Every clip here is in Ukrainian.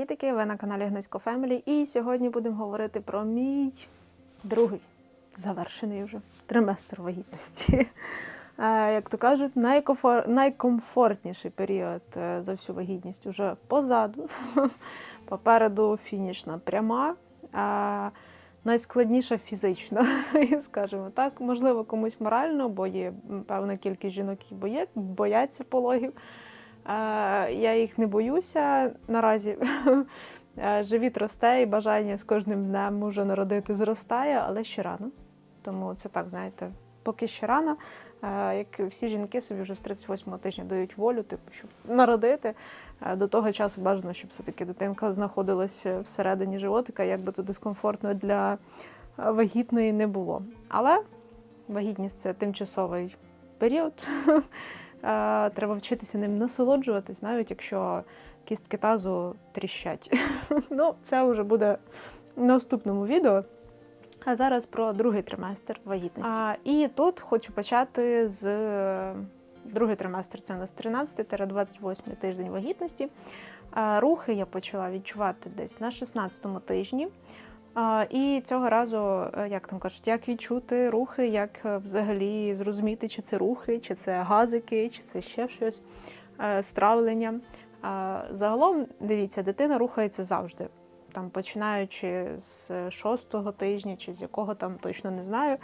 І ви на каналі Гнесько Фемілі. І сьогодні будемо говорити про мій другий завершений вже триместр вагітності. Е, Як то кажуть, найкомфор... найкомфортніший період е, за всю вагітність уже позаду. Попереду фінішна пряма. А найскладніша фізично, скажімо так. Можливо, комусь морально, бо є певна кількість жінок, які бояться пологів. Я їх не боюся наразі. Живіт росте і бажання з кожним днем уже народити зростає, але ще рано. Тому це так, знаєте, поки ще рано. Як всі жінки собі вже з 38-го тижня дають волю, типу, щоб народити. До того часу бажано, щоб все-таки дитинка знаходилася всередині животика, як би то дискомфортно для вагітної не було. Але вагітність це тимчасовий період. Треба вчитися ним насолоджуватись, навіть якщо кістки тазу тріщать. Ну, це вже буде в наступному відео. А зараз про другий триместр вагітності. А, і тут хочу почати з е, другий триместр це у нас 13-28 тиждень вагітності. А, рухи я почала відчувати десь на 16-му тижні. І цього разу, е, як там кажуть, як відчути рухи, як е, взагалі зрозуміти, чи це рухи, чи це газики, чи це ще щось, е, стравлення. Загалом, дивіться, дитина рухається завжди. Там, починаючи з шостого тижня, чи з якого там точно не знаю.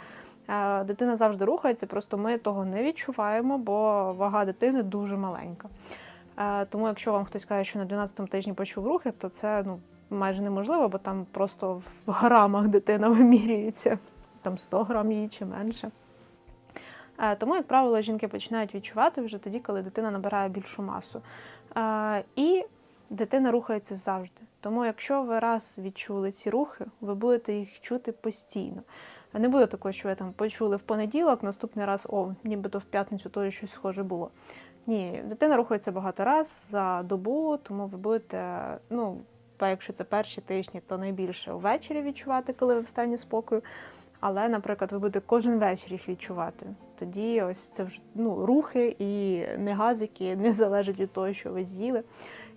Дитина завжди рухається, просто ми того не відчуваємо, бо вага дитини дуже маленька. Тому, якщо вам хтось каже, що на 12 тижні почув рухи, то це ну, майже неможливо, бо там просто в грамах дитина вимірюється, там 100 грам її чи менше. Е, Тому, як правило, жінки починають відчувати вже тоді, коли дитина набирає більшу масу. Е, І дитина рухається завжди. Тому, якщо ви раз відчули ці рухи, ви будете їх чути постійно. Не буде такого, що ви там почули в понеділок, наступний раз, о, нібито в п'ятницю то щось схоже було. Ні, дитина рухається багато раз за добу, тому ви будете, ну, якщо це перші тижні, то найбільше ввечері відчувати, коли ви в стані спокою. Але, наприклад, ви будете кожен вечір їх відчувати. Тоді ось це вже ну, рухи і не газики не залежать від того, що ви з'їли,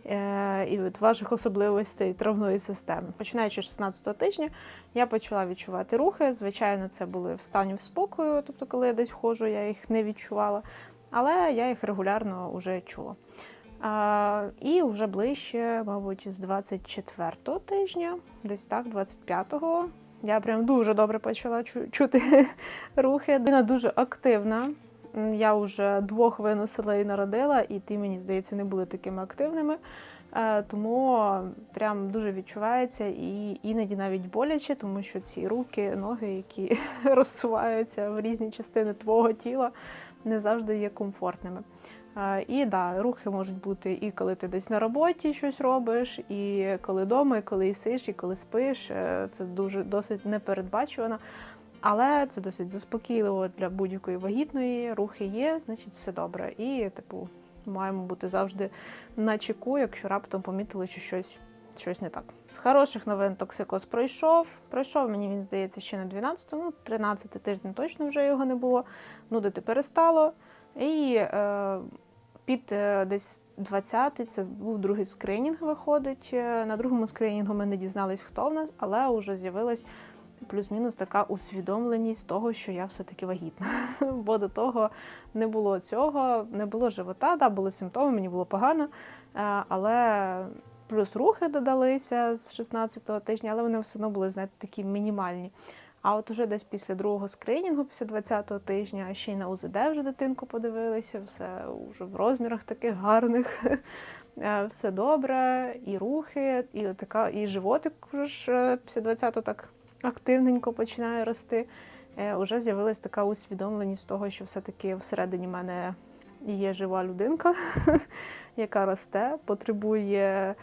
е, і від ваших особливостей травної системи. Починаючи з 16 тижня, я почала відчувати рухи. Звичайно, це були в стані в спокою, тобто, коли я десь ходжу, я їх не відчувала, але я їх регулярно вже чула. І вже ближче, мабуть, з 24-го тижня, десь так, 25-го, я прям дуже добре почала чути рухи. Дина дуже активна. Я вже двох виносила і народила, і ті, мені здається, не були такими активними. Е, Тому прям дуже відчувається і іноді навіть боляче, тому що ці руки, ноги, які розсуваються в різні частини твого тіла, не завжди є комфортними. І да, рухи можуть бути і коли ти десь на роботі щось робиш, і коли вдома, і коли їсиш, і коли спиш. Е, Це дуже досить непередбачувано. Але це досить заспокійливо для будь-якої вагітної. Рухи є, значить все добре. І, типу, маємо бути завжди на чеку, якщо раптом помітили, що щось, щось не так. З хороших новин токсикоз пройшов. Пройшов, мені він здається, ще на 12-му, ну, 13 тиждень точно вже його не було. Нудити перестало. І е, під е, десь 20-й це був другий скринінг виходить. Е, На другому скринінгу ми не дізнались, хто в нас, але вже з'явилась плюс-мінус така усвідомленість того, що я все-таки вагітна. Бо до того не було цього, не було живота, да, були симптоми, мені було погано. Е, Але плюс рухи додалися з 16-го тижня, але вони все одно були, знаєте, такі мінімальні. А от уже десь після другого скринінгу, після 20-го тижня, ще й на УЗД вже дитинку подивилися, все вже в розмірах таких гарних. Е, Все добре, і рухи, і така, і животик вже ж е, після 20-го так активненько починає рости. Е, Уже з'явилась така усвідомленість того, що все-таки всередині мене є жива людинка, яка росте, потребує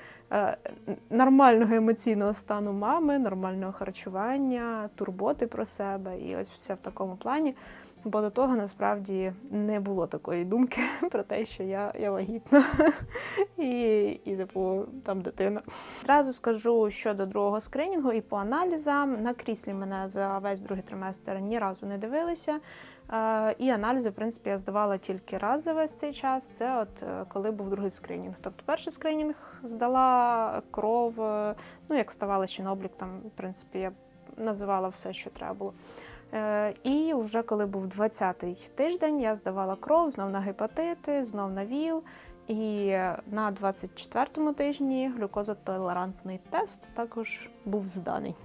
нормального емоційного стану мами, нормального харчування, турботи про себе. І ось все в такому плані. Бо до того насправді не було такої думки про те, що я, я вагітна і, і типу, там дитина. Одразу скажу щодо другого скринінгу і по аналізам. На кріслі мене за весь другий триместр ні разу не дивилися. І аналізи, в принципі, я здавала тільки раз за весь цей час. Це от е, коли був другий скринінг. Тобто, перший скринінг здала кров, е, ну як ставала ще на облік, там, в принципі, я називала все, що треба було. Е, І вже коли був 20-й тиждень, я здавала кров знов на гепатити, знов на ВІЛ. І на 24-му тижні глюкозотолерантний тест також був зданий.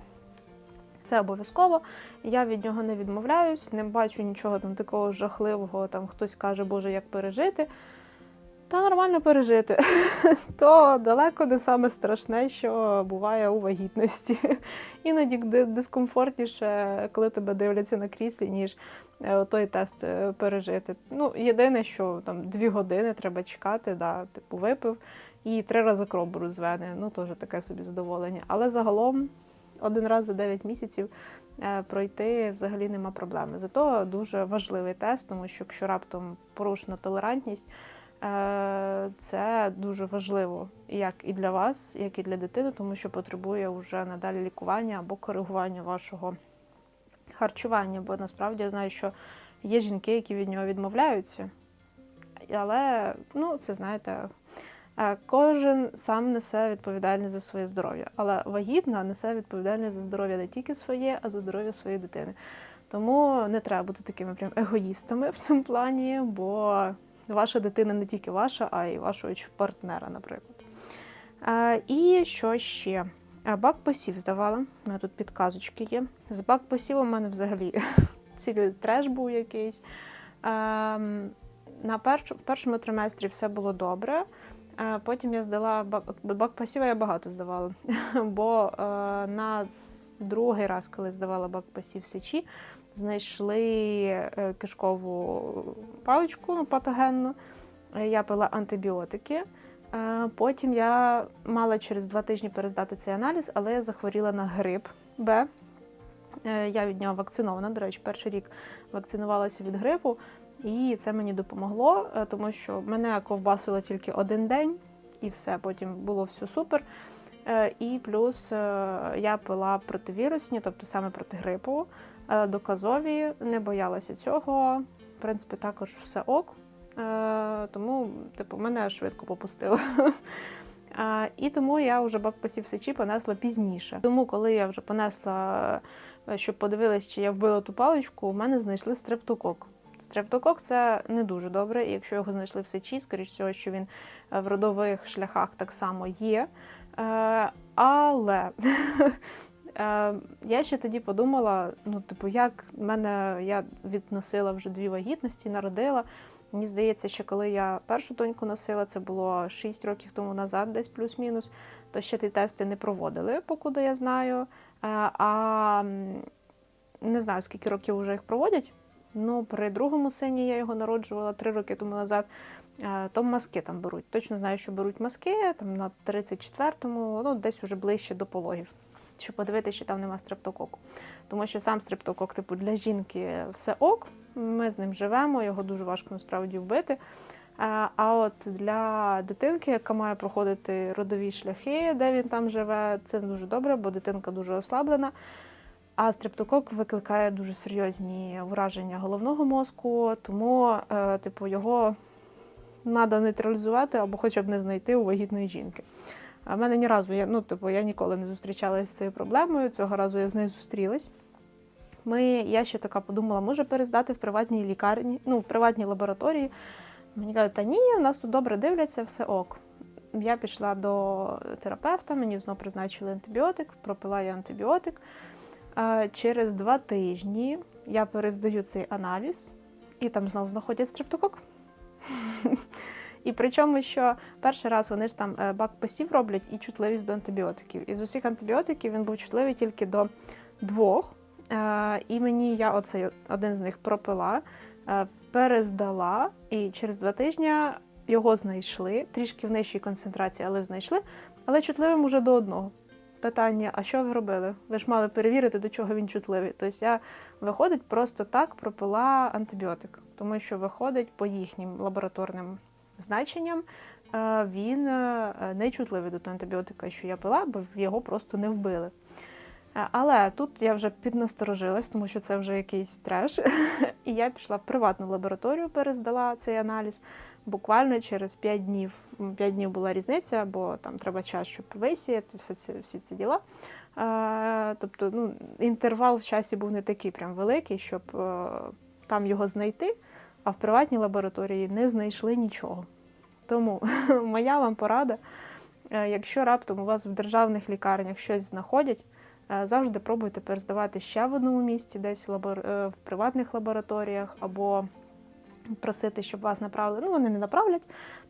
Це обов'язково. Я від нього не відмовляюсь, не бачу нічого там такого жахливого. Там хтось каже, Боже, як пережити. Та нормально пережити. То далеко не саме страшне, що буває у вагітності. Іноді дискомфортніше, коли тебе дивляться на кріслі, ніж е, той тест е, пережити. Ну, єдине, що там дві години треба чекати, да, типу випив, і три рази кров беруть з. Ну, теж таке собі задоволення. Але загалом один раз за 9 місяців е, пройти взагалі нема проблеми. Зато дуже важливий тест, тому що якщо раптом порушена толерантність, е, це дуже важливо як і для вас, як і для дитини, тому що потребує вже надалі лікування або коригування вашого харчування. Бо насправді я знаю, що є жінки, які від нього відмовляються. Але ну, це знаєте, кожен сам несе відповідальність за своє здоров'я. Але вагітна несе відповідальність за здоров'я не тільки своє, а за здоров'я своєї дитини. Тому не треба бути такими прям егоїстами в цьому плані, бо ваша дитина не тільки ваша, а й вашого партнера, наприклад. Е, І що ще? Е, Бак посів здавала. У мене тут підказочки є. З бак посівом у мене взагалі цілий треш був якийсь. Ем, На першу, в першому триместрі все було добре. Потім я здала бак, бак посіва, я багато здавала. Бо е, на другий раз, коли здавала бак посів сечі, знайшли е, кишкову паличку ну, патогенну. Я пила антибіотики. Е, Потім я мала через два тижні перездати цей аналіз, але я захворіла на грип Б. Я від нього вакцинована. До речі, перший рік вакцинувалася від грипу, і це мені допомогло, е, тому що мене ковбасило тільки один день, і все. Потім було все супер. Е, І плюс е, я пила противірусні, тобто саме проти грипу, доказові, не боялася цього. В принципі, також все ок. Тому, типу, мене швидко попустило. І тому я вже бак посів сечі понесла пізніше. Тому, коли я вже понесла, щоб подивилась, чи я вбила ту паличку, у мене знайшли стрептокок. Стрептокок це не дуже добре, і якщо його знайшли в сечі, скоріш всього, що він е, в родових шляхах так само є. Е, Але е, я ще тоді подумала: ну, типу, як мене я відносила вже дві вагітності, народила. Мені здається, що коли я першу доньку носила, це було 6 років тому назад, десь плюс-мінус, то ще ті тести не проводили, покуди я знаю. А не знаю, скільки років вже їх проводять. Ну, при другому сині я його народжувала 3 роки тому назад. е, То маски там беруть. Точно знаю, що беруть маски там на 34-му, ну десь уже ближче до пологів, щоб подивитися, чи там нема стрептококу. Тому що сам стрептокок, типу, для жінки все ок, ми з ним живемо, його дуже важко насправді вбити. А а от для дитинки, яка має проходити родові шляхи, де він там живе, це дуже добре, бо дитинка дуже ослаблена. А стрептокок викликає дуже серйозні враження головного мозку, тому, е, типу, його треба нейтралізувати або хоча б не знайти у вагітної жінки. А в мене ні разу, я, ну, типу, я ніколи не зустрічалася з цією проблемою. Цього разу я з нею зустрілась. Ми, я ще така подумала, може перездати в приватній лікарні, ну, в приватній лабораторії. Мені кажуть, та ні, у нас тут добре дивляться, все ок. Я пішла до терапевта, мені знову призначили антибіотик, пропила я антибіотик. Через два тижні я перездаю цей аналіз, і там знову знаходять стрептокок. І причому, що перший раз вони ж там е, бак посів роблять і чутливість до антибіотиків. Із усіх антибіотиків він був чутливий тільки до двох. Е, І мені я оцей один з них пропила, е, перездала, і через два тижні його знайшли, трішки в нижчій концентрації, але знайшли, але чутливим уже до одного. Питання: а що ви робили? Ви ж мали перевірити, до чого він чутливий. Тобто я, виходить, просто так пропила антибіотик, тому що виходить по їхнім лабораторним значенням, е, він е, не чутливий до того антибіотика, що я пила, бо його просто не вбили. Е, Але тут я вже піднасторожилась, тому що це вже якийсь треш. І я пішла в приватну лабораторію, перездала цей аналіз буквально через 5 днів. 5 днів була різниця, бо там треба час, щоб висіяти, все це, всі ці діла. Е, Тобто ну, інтервал в часі був не такий прям великий, щоб е, там його знайти, а в приватній лабораторії не знайшли нічого. Тому моя вам порада, якщо раптом у вас в державних лікарнях щось знаходять, завжди пробуйте перездавати ще в одному місці, десь в, лабор... е, в приватних лабораторіях, або просити, щоб вас направили. Ну, вони не направлять,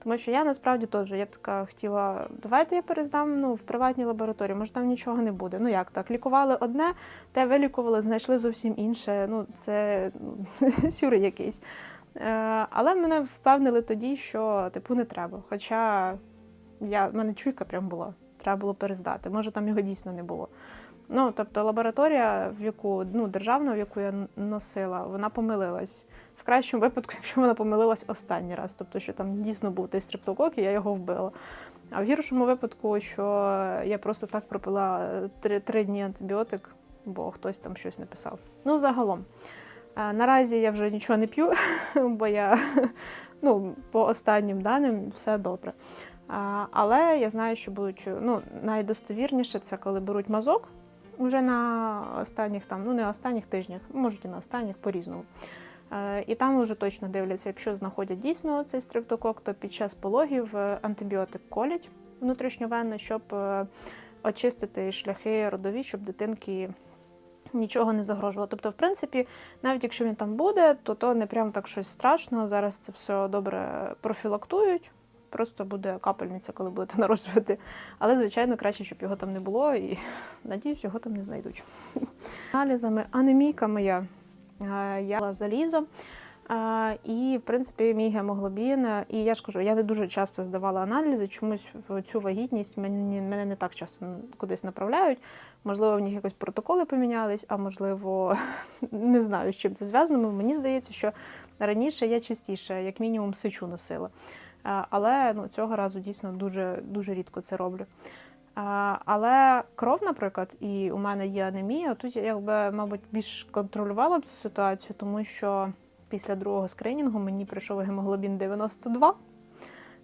тому що я насправді теж я така хотіла, давайте я перездам ну, в приватній лабораторії, може там нічого не буде. Ну як так? Лікували одне, те вилікували, знайшли зовсім інше. Ну, це ну, сюр якийсь. Е, але мене впевнили тоді, що типу не треба. Хоча я, в мене чуйка прям була, треба було перездати. Може, там його дійсно не було. Ну, тобто лабораторія, в яку ну, державна, в яку я носила, вона помилилась. В кращому випадку, якщо вона помилилась останній раз, тобто, що там дійсно був той стрептокок, і я його вбила. А в гіршому випадку, що я просто так пропила е, три, три дні антибіотик, бо хтось там щось написав. Ну, загалом. Е, Наразі я вже нічого не п'ю, бо я ну, по останнім даним все добре. Але я знаю, що будуть ну, найдостовірніше це коли беруть мазок уже на останніх там, ну не останніх тижнях, можуть і на останніх по-різному. Е, І там вже точно дивляться, якщо знаходять дійсно цей стрептокок, то під час пологів е, антибіотик колять внутрішньовенно, щоб е, очистити шляхи родові, щоб дитинки нічого не загрожувало. Тобто, в принципі, навіть якщо він там буде, то то не прям так щось страшного. Зараз це все добре профілактують. Просто буде капельниця, коли будете народжувати. Але, звичайно, краще, щоб його там не було, і надіюсь, його там не знайдуть. Аналізами анемійка моя. Я була залізо. е, І, в принципі, мій гемоглобін. І я ж кажу, я не дуже часто здавала аналізи. Чомусь в цю вагітність мені, мене не так часто кудись направляють. Можливо, в них якось протоколи помінялись, а можливо, не знаю, з чим це зв'язано. Мені здається, що раніше я частіше, як мінімум, сичу носила. Е, Але ну, цього разу дійсно дуже, дуже рідко це роблю. Але кров, наприклад, і у мене є анемія. Тут я якби, мабуть, більш контролювала б цю ситуацію, тому що після другого скринінгу мені прийшов гемоглобін 92,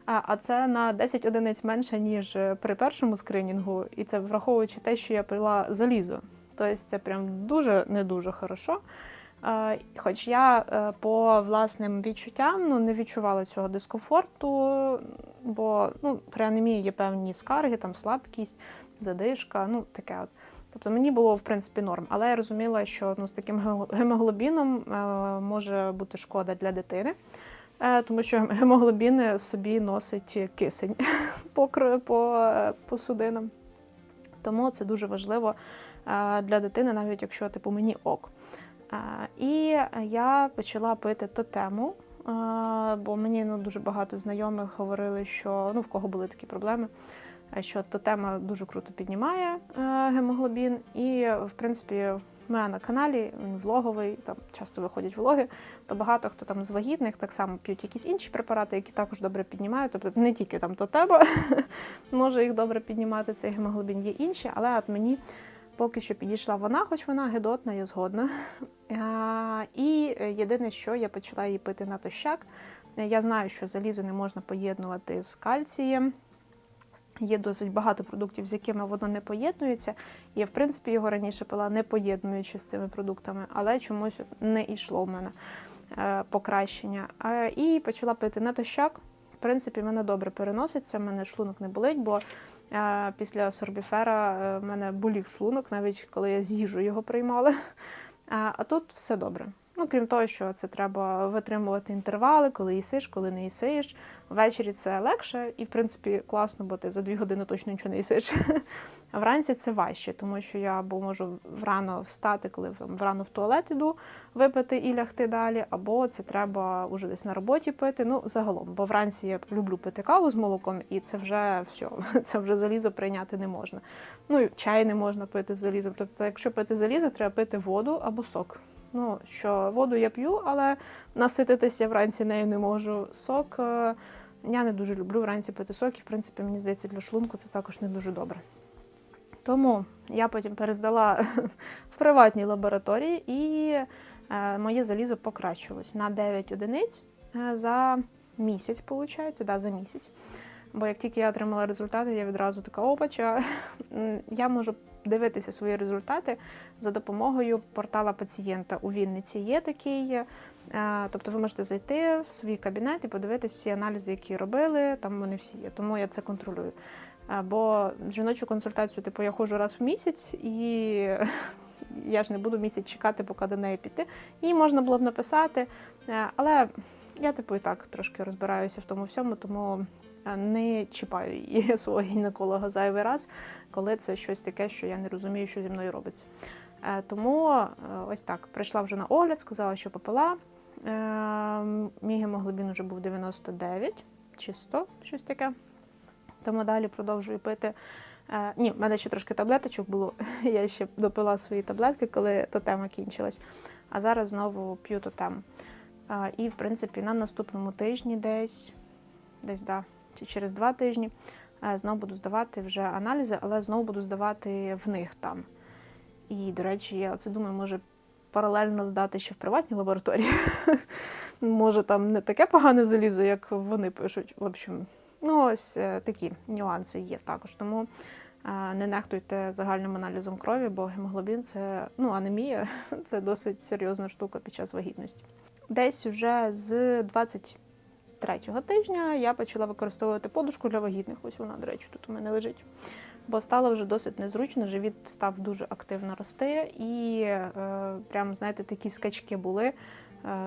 а а це на 10 одиниць менше, ніж е, при першому скринінгу, і це враховуючи те, що я пила залізо. Тобто це прям дуже не дуже хорошо. Хоч я е, по власним відчуттям ну, не відчувала цього дискомфорту, бо ну, при анемії є певні скарги, там слабкість, задишка, ну таке от. Тобто мені було в принципі норм, але я розуміла, що ну, з таким гемоглобіном е, може бути шкода для дитини, е, тому що гемоглобін собі носить кисень по, по, по судинам. Тому це дуже важливо для дитини, навіть якщо типу мені ок. І я почала пити тотему, е, бо мені ну, дуже багато знайомих говорили, що ну, в кого були такі проблеми, що тотема дуже круто піднімає е, гемоглобін. І, в принципі, в мене на каналі він влоговий, там часто виходять влоги, то багато хто там з вагітних так само п'ють якісь інші препарати, які також добре піднімають. Тобто не тільки там тотема може їх добре піднімати, цей гемоглобін є інші, але от мені поки що підійшла вона, хоч вона гидотна, я згодна. А, І єдине, що я почала її пити натощак. Я знаю, що залізо не можна поєднувати з кальцієм. Є досить багато продуктів, з якими воно не поєднується. Я, в принципі, його раніше пила не поєднуючи з цими продуктами, але чомусь не йшло в мене е, покращення. І почала пити натощак. В принципі, мене добре переноситься, в мене шлунок не болить, бо після сорбіфера е, в мене болів шлунок, навіть коли я з їжу його приймала. А, а тут все добре. Ну, крім того, що це треба витримувати інтервали, коли їсиш, коли не їсиш. Ввечері це легше і, в принципі, класно, бо ти за дві години точно нічого не їсиш. А вранці це важче, тому що я або можу врано встати, коли врано в туалет іду, випити і лягти далі, або це треба уже десь на роботі пити. Ну, загалом, бо вранці я люблю пити каву з молоком, і це вже все, це вже залізо прийняти не можна. Ну і чай не можна пити з залізом. Тобто, якщо пити залізо, треба пити воду або сок. Ну, що воду я п'ю, але насититися вранці нею не можу. Сок е, я не дуже люблю вранці пити сок, і в принципі, мені здається, для шлунку це також не дуже добре. Тому Я потім перездала в приватній лабораторії, і е, моє залізо покращилось на 9 одиниць е, за місяць, виходить, да, за місяць. Бо як тільки я отримала результати, я відразу така опача. Я можу дивитися свої результати за допомогою портала пацієнта. У Вінниці є такий. е, Тобто ви можете зайти в свій кабінет і подивитися всі аналізи, які робили, там вони всі є. Тому я це контролюю. Е, Бо жіночу консультацію, типу, я ходжу раз в місяць, і я ж не буду місяць чекати, поки до неї піти. Їй можна було б написати, е, але я, типу, і так трошки розбираюся в тому всьому, тому не чіпаю її свого гінеколога зайвий раз, коли це щось таке, що я не розумію, що зі мною робиться. Е, Тому е, ось так прийшла вже на огляд, сказала, що попила. Е, Мій гемоглобін вже був 99 чи 100, щось таке. Тому далі продовжую пити. Е, ні, в мене ще трошки таблеточок було. Я ще допила свої таблетки, коли тотема кінчилась. А зараз знову п'ю тотем. Е, і, в принципі, на наступному тижні десь, десь да, чи через два тижні, е, знову буду здавати вже аналізи, але знову буду здавати в них там. І, до речі, я це думаю, може паралельно здати ще в приватній лабораторії. Може, там не таке погане залізо, як вони пишуть. В общем, ну ось е, такі нюанси є також. Тому е, не нехтуйте загальним аналізом крові, бо гемоглобін це ну, анемія, це досить серйозна штука під час вагітності. Десь уже з 23-го тижня я почала використовувати подушку для вагітних. Ось вона, до речі, тут у мене лежить. Бо стало вже досить незручно, живіт став дуже активно рости, і е, прям, знаєте, такі скачки були е,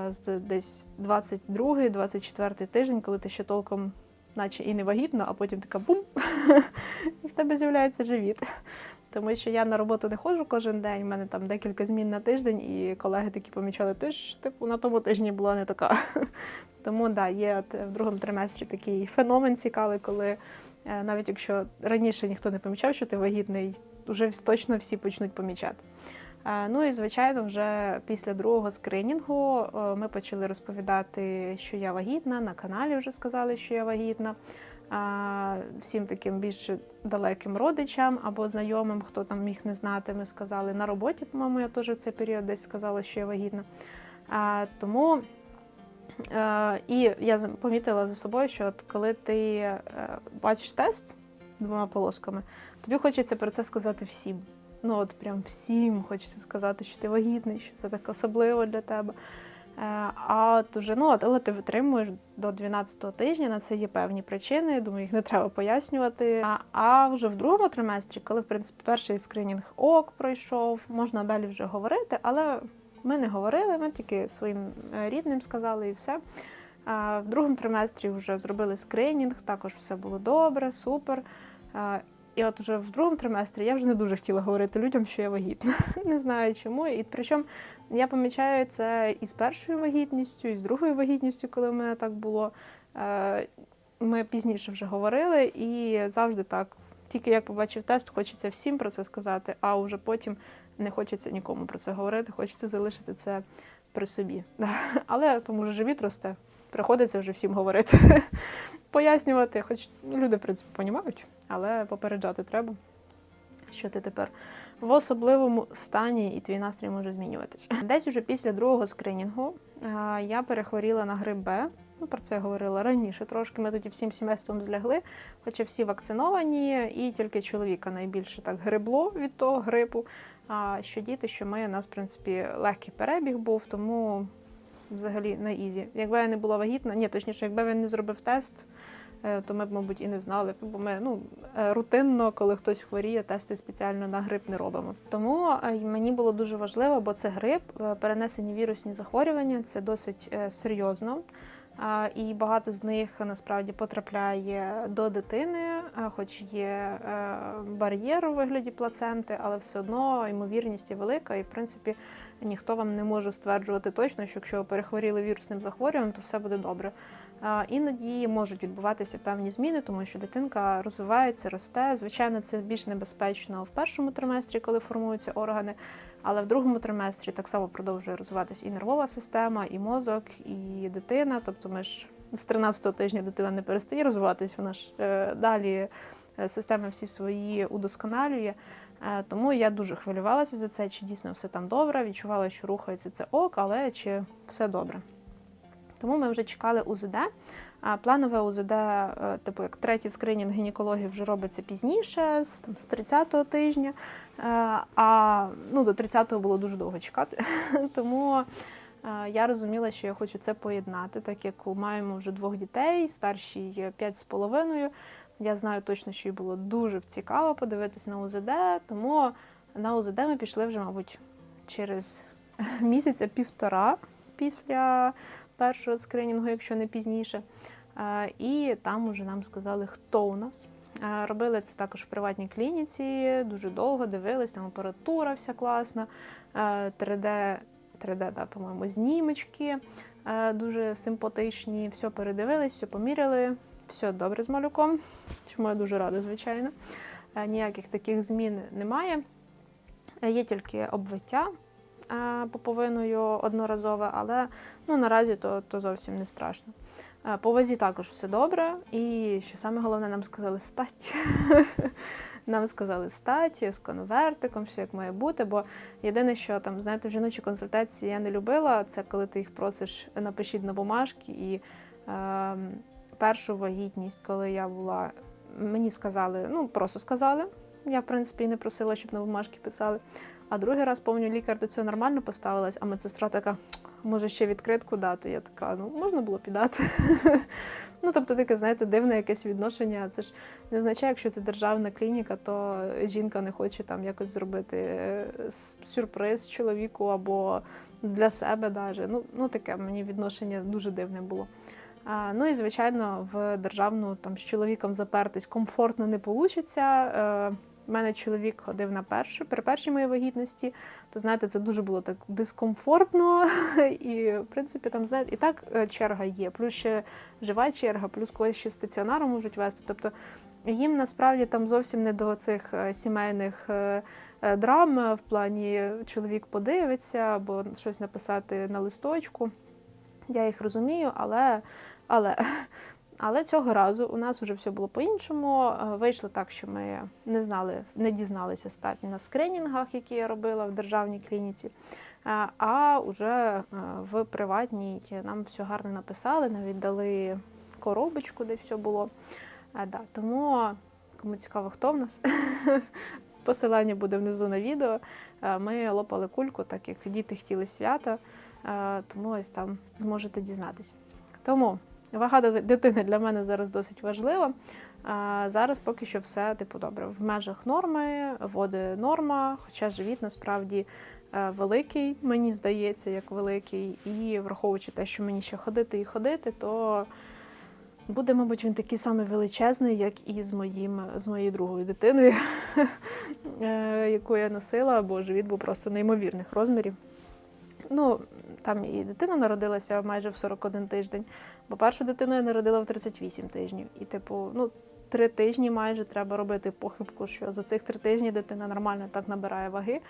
з десь 22-24 тиждень, коли ти ще толком, наче і не вагітна, а потім така бум, і в тебе з'являється живіт. Тому що я на роботу не ходжу кожен день, в мене там декілька змін на тиждень, і колеги такі помічали, ти ж типу на тому тижні була не така. Тому да, є от в другому триместрі такий феномен цікавий, коли е, навіть якщо раніше ніхто не помічав, що ти вагітний, вже точно всі почнуть помічати. Е, Ну і звичайно, вже після другого скринінгу е, ми почали розповідати, що я вагітна. На каналі вже сказали, що я вагітна. Всім таким більш далеким родичам або знайомим, хто там міг не знати, ми сказали. На роботі, по-моєму, я теж в цей період десь сказала, що я вагітна. Тому е, і я помітила за собою, що от коли ти е, бачиш тест двома полосками, тобі хочеться про це сказати всім. Ну, от прям всім хочеться сказати, що ти вагітний, що це так особливо для тебе. Е, А от уже, ну, от, але ти витримуєш до 12-го тижня, на це є певні причини. Думаю, їх не треба пояснювати. А, а вже в другому триместрі, коли в принципі перший скринінг ок пройшов, можна далі вже говорити, але ми не говорили, ми тільки своїм е, рідним сказали і все. В другому триместрі вже зробили скринінг, також все було добре, супер. І от вже в другому триместрі я вже не дуже хотіла говорити людям, що я вагітна. Не знаю чому. І причому я помічаю це і з першою вагітністю, і з другою вагітністю, коли в мене так було. Ми пізніше вже говорили, і завжди так. Тільки як побачив тест, хочеться всім про це сказати, а вже потім не хочеться нікому про це говорити, хочеться залишити це при собі. Але тому що живіт росте, приходиться вже всім говорити, пояснювати, хоч люди, в принципі, понімають, але попереджати треба, що ти тепер в особливому стані, і твій настрій може змінюватися. Десь уже після другого скринінгу я перехворіла на грип Б. Ну, про це я говорила раніше трошки. Ми тоді всім сімейством злягли, хоча всі вакциновані, і тільки чоловіка найбільше так грибло від того грипу. А що діти, що ми, у нас, в принципі, легкий перебіг був, тому взагалі на ізі. Якби я не була вагітна, ні, точніше, якби він не зробив тест, е, то ми б, мабуть, і не знали. Бо ми ну, е, рутинно, коли хтось хворіє, тести спеціально на грип не робимо. Тому е, мені було дуже важливо, бо це грип, перенесені вірусні захворювання, це досить серйозно. І багато з них насправді потрапляє до дитини, хоч є е, бар'єр у вигляді плаценти, але все одно ймовірність є велика, і в принципі ніхто вам не може стверджувати точно, що якщо ви перехворіли вірусним захворюванням, то все буде добре. Іноді можуть відбуватися певні зміни, тому що дитинка розвивається, росте. Звичайно, це більш небезпечно в першому триместрі, коли формуються органи. Але в другому триместрі так само продовжує розвиватися і нервова система, і мозок, і дитина. Тобто, ми ж з 13-го тижня дитина не перестає розвиватись, вона ж е, далі система системи всі свої удосконалює. Е, Тому я дуже хвилювалася за це, чи дійсно все там добре. Відчувала, що рухається це ок, але чи все добре. Тому ми вже чекали УЗД. А планове УЗД, е, типу як третій скринінг гінекології вже робиться пізніше, з, там, з 30-го тижня. Е, А ну, до 30-го було дуже довго чекати. Тому е, я розуміла, що я хочу це поєднати, так як маємо вже двох дітей, старшій 5,5. Я знаю точно, що їй було дуже цікаво подивитись на УЗД, тому на УЗД ми пішли вже, мабуть, через місяця півтора після першого скринінгу, якщо не пізніше. І там уже нам сказали, хто у нас. Робили це також в приватній клініці, дуже довго дивились, там апаратура вся класна, е, 3D, 3D да, по-моєму, знімочки дуже симпатичні. Все передивились, все поміряли, все добре з малюком, чому я дуже рада, звичайно. Ніяких таких змін немає. Є тільки обвиття поповиною одноразове, але ну, наразі то, то зовсім не страшно. Е, По вазі також все добре. І що саме головне, нам сказали стать. Нам сказали стать з конвертиком, все як має бути. Бо єдине, що там, знаєте, в жіночій консультації я не любила, це коли ти їх просиш, напишіть на бумажки. І е, першу вагітність, коли я була, мені сказали, ну просто сказали. Я, в принципі, і не просила, щоб на бумажки писали. А другий раз, помню, лікар до цього нормально поставилась, а медсестра така, може ще відкритку дати. Я така, ну можна було піддати. ну, тобто таке, знаєте, дивне якесь відношення. Це ж не означає, якщо це державна клініка, то жінка не хоче там якось зробити е, сюрприз чоловіку або для себе навіть. Ну, ну таке мені відношення дуже дивне було. А, ну і звичайно, в державну там з чоловіком запертись комфортно не вийде. Мене чоловік ходив на першу, при першій моїй вагітності, то знаєте, це дуже було так дискомфортно. І, в принципі, там знаєте, і так е, черга є. Плюс ще жива черга, плюс когось ще стаціонаром можуть вести. Тобто їм насправді там зовсім не до цих е, сімейних е, драм в плані чоловік подивиться або щось написати на листочку. Я їх розумію, але, але, але цього разу у нас вже все було по-іншому. Е, Вийшло так, що ми не знали, не дізналися статні на скринінгах, які я робила в державній клініці. Е, А вже е, в приватній нам все гарно написали, навіть дали коробочку, де все було. Да, тому кому цікаво, хто в нас. Посилання буде внизу на відео. Ми лопали кульку, так як діти хотіли свята, тому ось там зможете дізнатись. Тому вага дитини для мене зараз досить важлива. А Зараз поки що все типу добре. В межах норми, води норма, хоча живіт насправді е, великий, мені здається, як великий. І враховуючи те, що мені ще ходити і ходити, то буде, мабуть, він такий самий величезний, як і з моїм з моєю другою дитиною, е, яку я носила, бо живіт був просто неймовірних розмірів. Ну, там і дитина народилася майже в 41 тиждень, бо першу дитину я народила в 38 тижнів. І, типу, ну, три тижні майже треба робити похибку, що за цих три тижні дитина нормально так набирає ваги,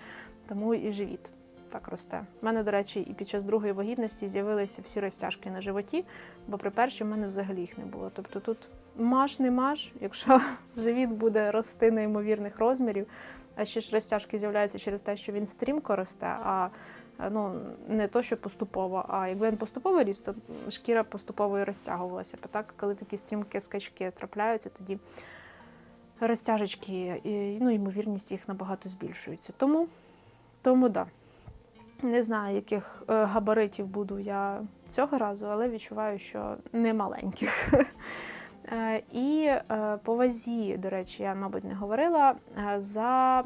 тому і живіт так росте. У мене, до речі, і під час другої вагітності з'явилися всі розтяжки на животі, бо при першій в мене взагалі їх не було. Тобто тут маш не маш, якщо живіт буде рости неймовірних розмірів, а ще ж розтяжки з'являються через те, що він стрімко росте, а ну, не то, що поступово, а якби він поступово ріс, то шкіра поступово і розтягувалася. Так, коли такі стрімкі скачки трапляються, тоді розтяжечки, і, ну, ймовірність їх набагато збільшується. Тому, тому да. Не знаю, яких е, габаритів буду я цього разу, але відчуваю, що не маленьких. Е, І е, по вазі, до речі, я, мабуть, не говорила. е, За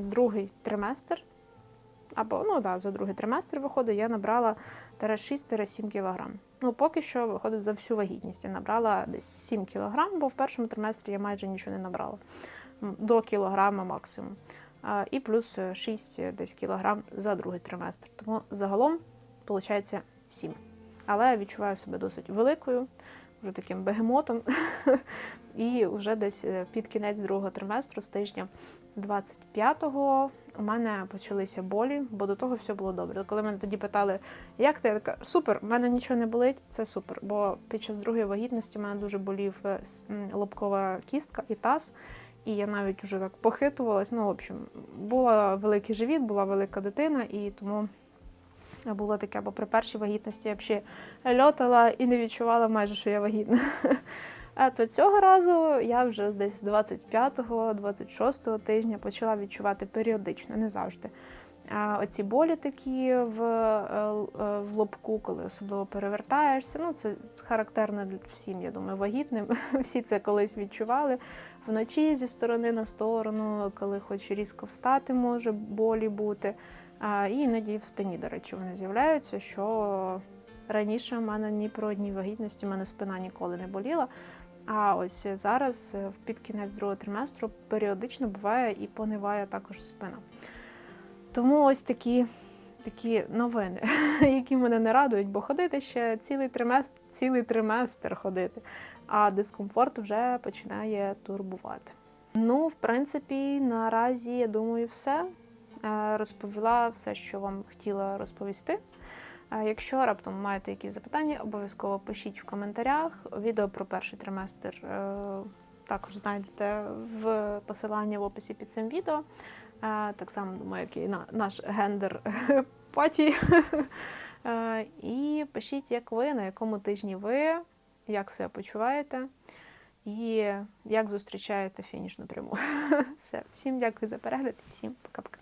другий триместр, або ну да, за другий триместр виходить, я набрала 6-7 кг. Ну, поки що виходить за всю вагітність. Я набрала десь 7 кг, бо в першому триместрі я майже нічого не набрала. До кілограма максимум. І плюс 6 десь кілограм за другий триместр. Тому загалом виходить 7. Але я відчуваю себе досить великою, вже таким бегемотом. І вже десь е, під кінець другого триместру з тижня 25-го у мене почалися болі, бо до того все було добре. Коли мене тоді питали, як ти? Я така, супер, в мене нічого не болить, це супер. Бо під час другої вагітності в мене дуже болів е, лобкова кістка і таз. І я навіть уже так похитувалась. Ну, в общем, була великий живіт, була велика дитина, і тому було таке, бо при першій вагітності я взагалі льотала і не відчувала майже, що я вагітна. А то цього разу я вже десь 25-26 тижня почала відчувати періодично, не завжди. А оці болі такі в, е, е, в лобку, коли особливо перевертаєшся. Ну, це характерно всім, я думаю, вагітним. Всі це колись відчували вночі зі сторони на сторону, коли хоч різко встати може болі бути. І іноді в спині, до речі, вони з'являються, що раніше в мене ні про одній вагітності, в мене спина ніколи не боліла. А ось зараз, е, під кінець другого триместру, періодично буває і пониває також спина. Тому ось такі, такі новини, які мене не радують, бо ходити ще цілий триместр, цілий триместр ходити, а дискомфорт вже починає турбувати. Ну, в принципі, наразі я думаю, все. Е, Розповіла все, що вам хотіла розповісти. Якщо раптом маєте якісь запитання, обов'язково пишіть в коментарях. Відео про перший триместр е, також знайдете в посиланні в описі під цим відео. Е, Так само думаю, як і наш гендер паті. Е, І пишіть, як ви, на якому тижні ви, як себе почуваєте і як зустрічаєте фінішну пряму. Все, всім дякую за перегляд всім пока-пока.